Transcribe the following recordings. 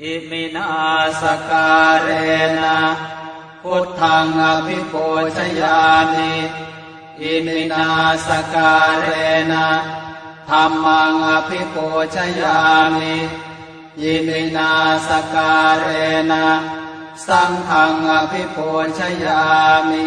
อิมินาสการเรนะพุทธังอภิปูชยามิอิมินาสการเรนะธรรมังอภิปูชยามิอิมินาสการเรนะสังฆังอภิปูชยามิ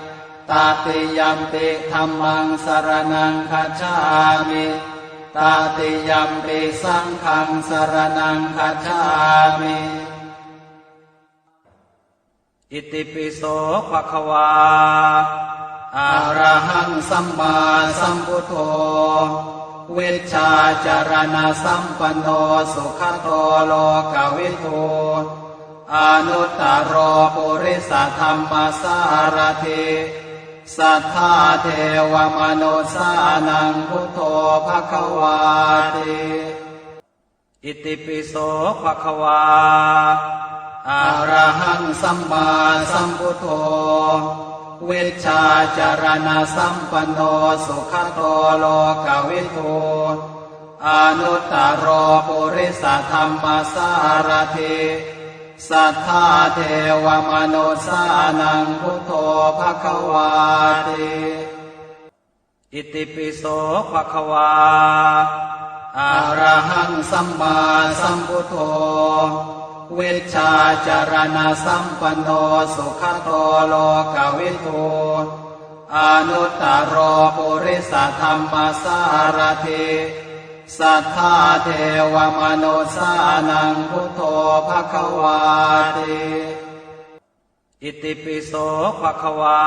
ตาติยัมปิธรรมังสรนังคัจฉามิตาติยัมปิสังฆังสรนังคัจฉามิอิติปิโสภะคะวาอะระหังสัมมาสัมพุทโธ เวชชาจารณะสัมปันโนสุขโตโลกวิทูอนุตตรโรปุริสธรรมสารถิ สัทธาเทวมนุสานังพุทโธภะคะวาติอิติปิโสภะคะวาอะระหังสัมมาสัมพุทโธเวชาจารณะสัมปันโนสุขโตโลกวิทูอนุตตรโรปุริสธรรมสารถิ สัทธาเทวมนุสานังพุทโธภควาติอิติปิโสภควาอะระหังสัมมาสัมพุทโธเวชาจารณะสัมปันโนสุขโตโลกวิทูอนุตตรโรปุริสธรรมสารถิ สัทธาเทวมโนสานังพุทโธภควาติอิติปิโสภควา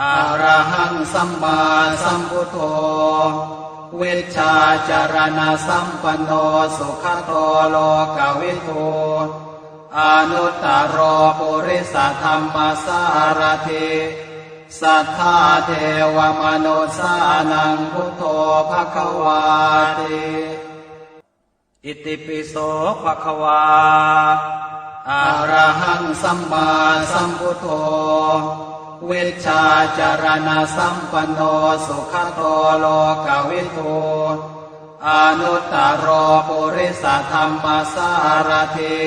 อะระหังสัมมาสัมพุทโธ เวชาจารณะสัมปันโนสุขโตโลกวิทูอนุตตรโรปุริสธรรมสารถิ สัทธาเทวมโนสานังพุทโธภควาติอิติปิโสภควาอะระหังสัมมาสัมพุทโธ เวชาจารณะสัมปันโนสุขโตโลกวิทูอนุตตรโรปุริสธรรมสารถิ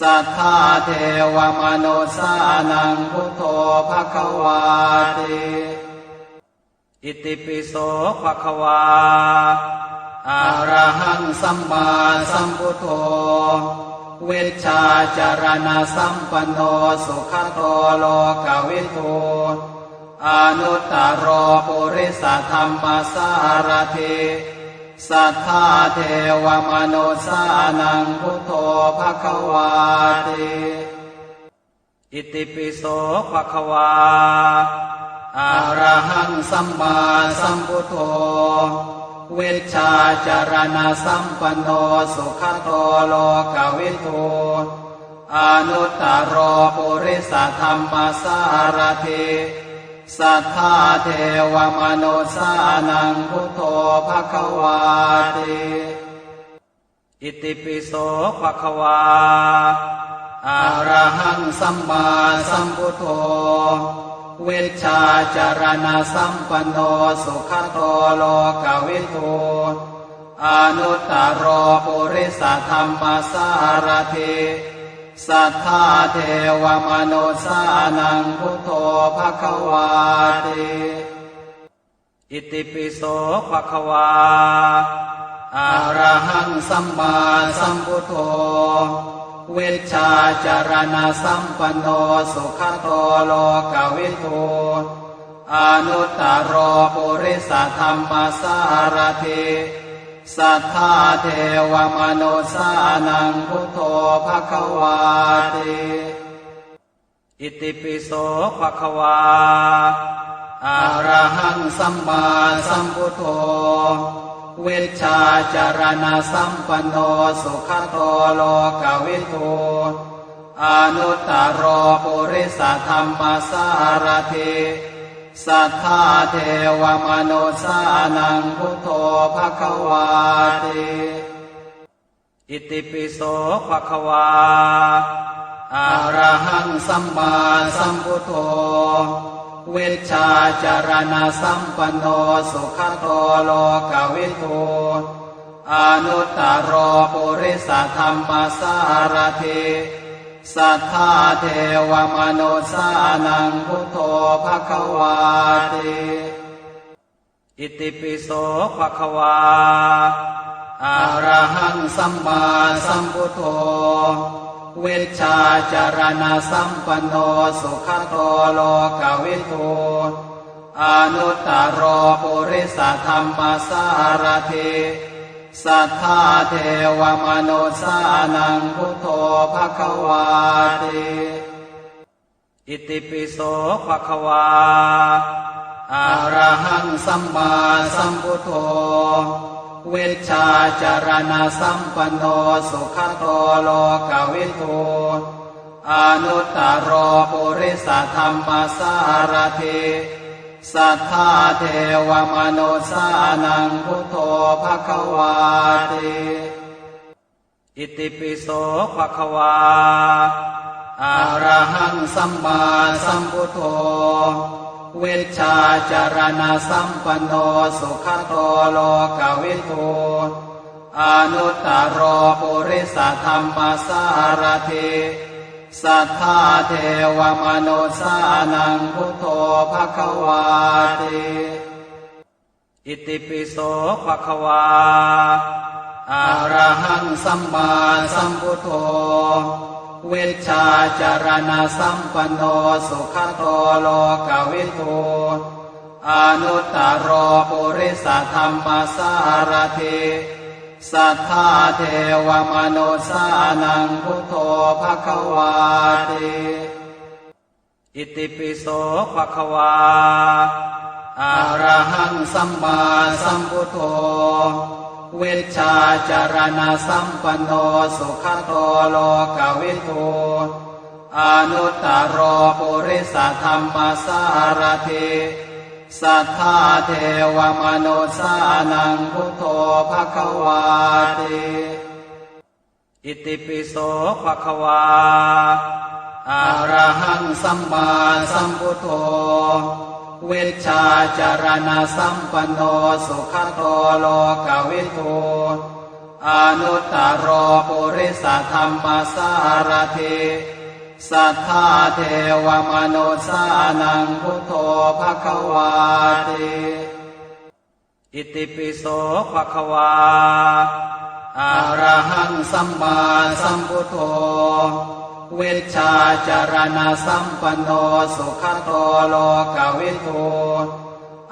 สัทธาเทวมโนสานังพุทโธภควาติอิติปิโสภควาอะระหังสัมมาสัมพุทโธ เวชชาจารณะสัมปันโนสุขโตโลกวิทูอนุตตรโรปุริสธรรมสารถิ สัทธาเทวมโนสานังพุทโธภควาติอิติปิโสภควาอะระหังสัมมาสัมพุทโธ เวชาจารณะสัมปันโนสุขโตโลกวิทูอนุตตรโรปุริสธรรมสารถิ สัทธาเทวมนุสานังพุทโธภควาติอิติปิโสภควาอะระหังสัมมาสัมพุทโธเวชาจารณะสัมปันโนสุขโตโลกวิทูอนุตตรโรปุริสธรรมสารถิ สัทธาเทวมนุสานังพุทโธภควาติอิติปิโสภควาอะระหังสัมมาสัมพุทโธเวชาจารณะสัมปันโนสุขโตโลกวิทูอนุตตรโรปุริสธรรมสารถิ สัทธาเทวมนุสานังพุทโธภควาติอิติปิโสภควาอะระหังสัมมาสัมพุทโธ เวชาจารณะสัมปันโนสุขโตโลกวิทูอนุตตรโรปุริสธรรมสารถิ สัทธาเทวมนุสานังพุทโธภควาติอิติปิโสภควาอะระหังสัมมาสัมพุทโธเวชาจารณะสัมปันโนสุขโตโลกวิทูอนุตตรโรปุริสธรรมสารถิ สัทธาเทวมนุสานังพุทโธภควาติอิติปิโสภควาอะระหังสัมมาสัมพุทโธเวชาจารณะสัมปันโนสุขโตโลกวิทูอนุตตรโรปุริสธรรมสารถิ สัทธาเทวมนุสานังพุทโธภควาติอิติปิโสภควาอะระหังสัมมาสัมพุทโธเวชชาจารณะสัมปันโนสุขโตโลกวิทูอนุตตรโรปุริสธรรมสารถิ สัทธาเทวมนุสานังพุทโธภควาติอิติปิโสภคะวาอะระหังสัมมาสัมพุทโธเวชาจารณะสัมปันโนสุขโตโลกวิทูอนุตตรโรปุริสธรรมสารถิ สัทธาเทวมนุสานังพุทโธภควาติอิติปิโสภควาอะระหังสัมมาสัมพุทโธเวชาจารณะสัมปันโนสุขโตโลกวิทูอนุตตรโรปุริสธรรมสารถิ สัทธาเทวมนุสานังพุทโธภคะวาติอิติปิโสภควาอะระหังสัมมาสัมพุทโธ เวชาจารณะสัมปันโนสุขโตโลกวิทูอนุตตรโรปุริสธรรมสารถิ สัทธาเทวมนุสานังพุทโธภะคะวาติอิติปิโสภะคะวาอะระหังสัมมาสัมพุทโธ เวชาจารณะสัมปันโนสุขโตโลกวิทูอนุตตรโรปุริสธรรมสารถิ สัทธาเทวมโนสานังพุทโธภะคะวาติอิติปิโสภะคะวาอะระหังสัมมาสัมพุทโธ เวชาจารณะสัมปันโนสุขโตโลกวิทู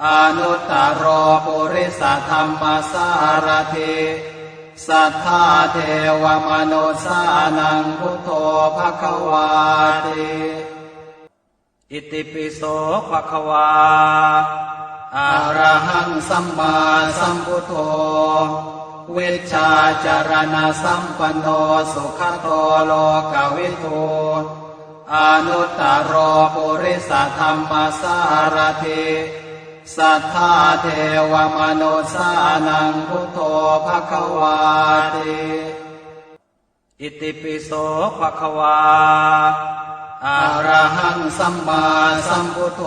อนุตตรโรปุริสธรรมสารถิ สัทธาเทวมโนสานังพุทโธภะควาติอิติปิโสภะควาอะระหังสัมมาสัมพุทโธ เวชาจารณสัมปันโนสุขโตโลกวิทูอนุตตรโรปุริสธรรมสารถิ สัทธาเทวมนุสานังพุทโธภะควาติอิติปิโสภะควาอะระหังสัมมาสัมพุทโธ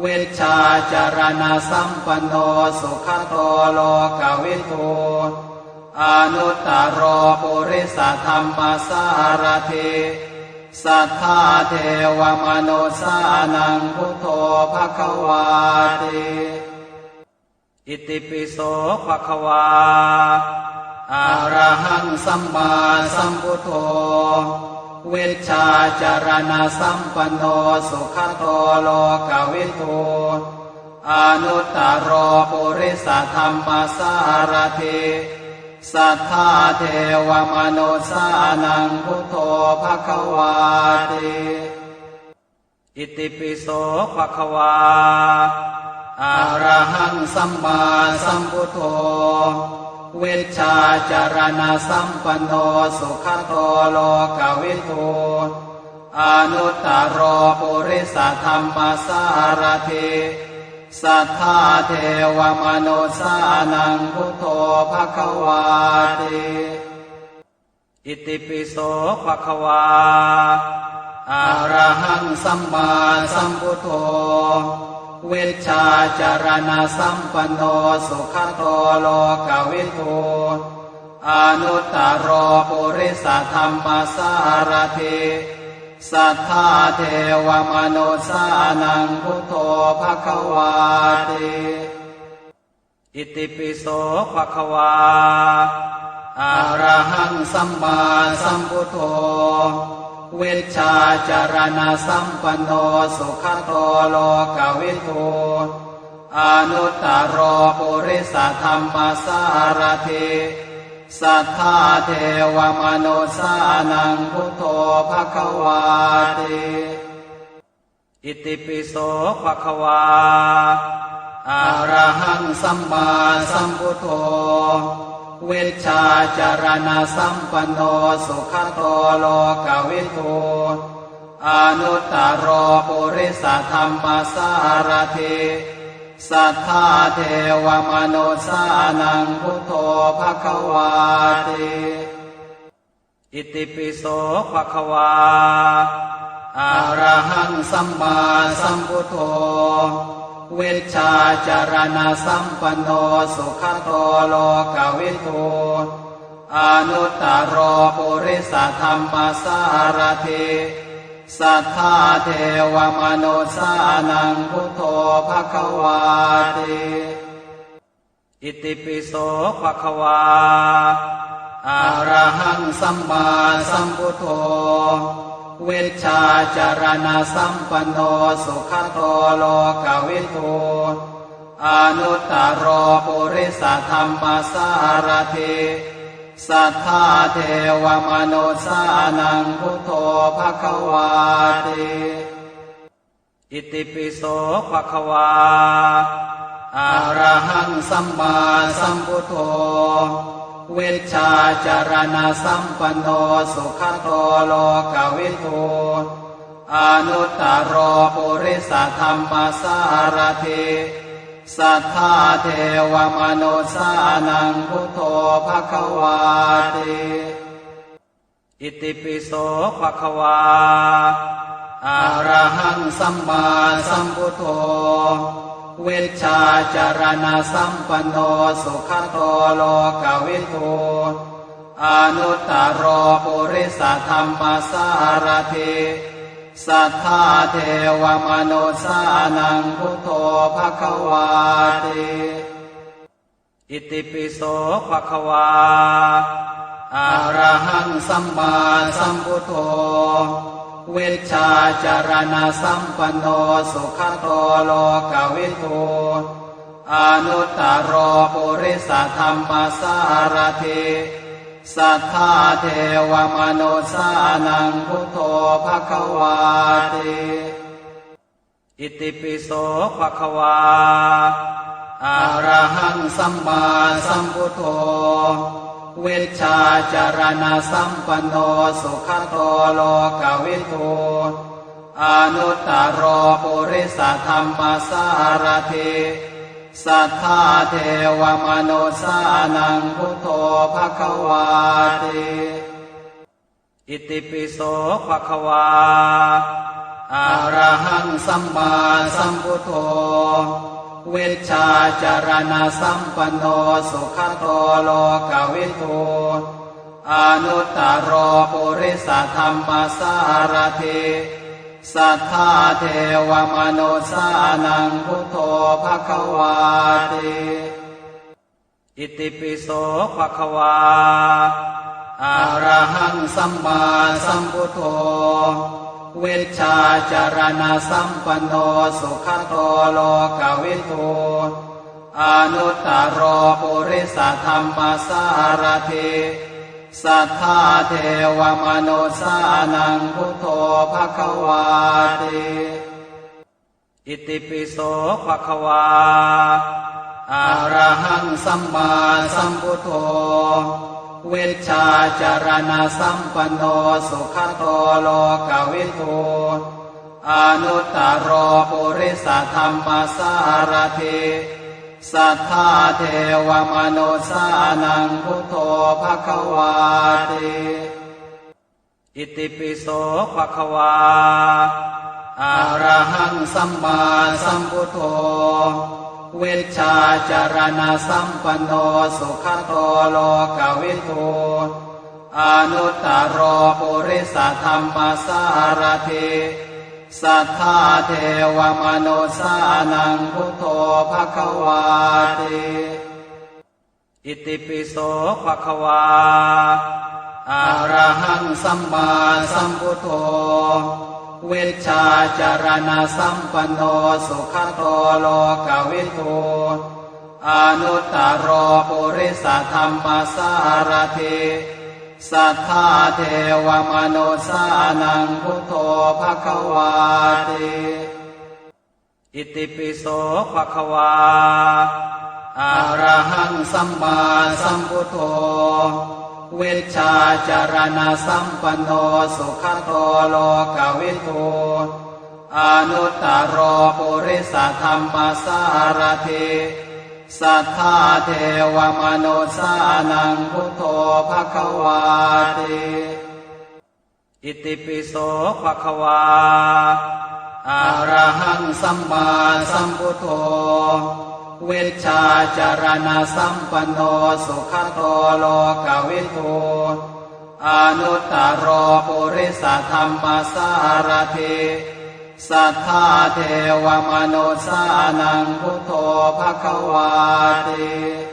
เวชาจารณะสัมปันโนสุขโตโลกวิทูอนุตตรโรปุริสธรรมสารถิ สัทธาเทวมนุสานังพุทโธภควาติอิติปิโสภควาอะระหังสัมมาสัมพุทโธเวชาจารณะสัมปันโนสุขโตโลกวิทูอนุตตรโปุริสธรรมสารถิ สัทธาเทวมนุสานังพุทโธภควาติอิติปิโสภควาอะระหังสัมมาสัมพุทโธ เวชาจารณะสัมปันโนสุขโตโลกวิทูอนุตตรโปุริสธรรมสารถิ สัทธาเทวมนุสานังพุทโธภควาติอิติปิโสภควาอะระหังสัมมาสัมพุทโธ เวชาจารณะสัมปันโนสุขโตโลกวิทูอนุตตรปุริสธรรมสารถิ สัทธาเทวมนุสานังพุทโธภควาติอิติปิโสภควาอะระหังสัมมาสัมพุทโธเวชาจารณะสัมปันโนสุขโตโลกวิทูอนุตตรปุริสธรรมสารถิ สัทธาเทวมนุสานังพุทโธภควาติอิติปิโสภควาอะระหังสัมมาสัมพุทโธเวชชาจารณะสัมปันโนสุขโตโลกวิทูอนุตตรปุริสธรรมสารถิ สัทธาเทวมนุสานังพุทโธภควาติอิติปิโสภควาอะระหังสัมมาสัมพุทโธเวชาจารณะสัมปันโนสุขโตโลกวิทูอนุตตรโปุริสธรรมสารถิ สัทธาเทวมนุสานังพุทโธภควาติอิติปิโสภควาอะระหังสัมมาสัมพุทโธเวชาจารณะสัมปันโนสุขโตโลกวิทูอนุตตรปุริสธรรมสารถิ สัทธาเทวมนุสานังพุทโธภควาติอิติปิโสภควาอะระหังสัมมาสัมพุทโธ เวชาจารณะสัมปันโนสุขโตโลกวิทูอนุตตรปุริสธรรมสารถิ สัทธาเทวมนุสานังพุทโธภควาติอิติปิโสภควาอะระหังสัมมาสัมพุทโธ เวชาจารณะสัมปันโนสุขโตโลกวิทูอนุตตรโปุริสธรรมสารถิ สัทธาเทวมโนสานังพุทโธภควาติอิติปิโสภควาอะระหังสัมมาสัมพุทโธ เวชาจารณะสัมปันโนสุขโตโลกวิทูอนุตตรปุริสธรรมสารถิ สัทธาเทวมโนสานังพุทโธภควาติอิติปิโสภควาอะระหังสัมมาสัมพุทโธ เวชาจารณะสัมปันโนสุขโตโลกวิทูอนุตตรปุริสธรรมสารถิ สัทธาเทวมโนสานังพุทโธภควาติอิติปิโสภควาอะระหังสัมมาสัมพุทโธ เวชาจารณะสัมปันโนสุขโตโลกวิทูอนุตตรปุริสธรรมสารถิ สัทธาเทวมนุสานังพุทโธภควาติอิติปิโสภควาอะระหังสัมมาสัมพุทโธเวชาจารณะสัมปันโนสุขโตโลกวิทูอนุตตรโปุริสธรรมสารถิ สัทธาเทวมนุสานังพุทโธภควาติอิติปิโสภควาอะระหังสัมมาสัมพุทโธ เวชาจารณะสัมปันโนสุขโตโลกวิทูอนุตตรปุริสธรรมสารถิ สัทธาเทวมนุสานังพุทโธภควาติอิติปิโสภคะวาอะระหังสัมมาสัมพุทโธ เวชาจารณะสัมปันโนสุขโตโลกวิทูอนุตตรปุริสธรรมสารถิ สัทธาเทวมนุสานังพุทโธภควาติอิติปิโสภควาอะระหังสัมมาสัมพุทโธเวชาจารณะสัมปันโนสุขโตโลกวิทูอนุตตรปุริสธรรมสารถิ สัทธาเทวมนุสานังพุทโธภควาติอิติปิโสภควาอะระหังสัมมาสัมพุทโธเวชาจารณะสัมปันโนสุขโตโลกวิทูอนุตตรปุริสธรรมสารถิ สัทธาเทวมนุสานังพุทโธภควาติอิติปิโสภควาอะระหังสัมมาสัมพุทโธเวชาจารณะสัมปันโนสุขโตโลกวิทูอนุตตรปุริสธรรมสารถิ สัทธาเทวมนุสานังพุทโธภควาติ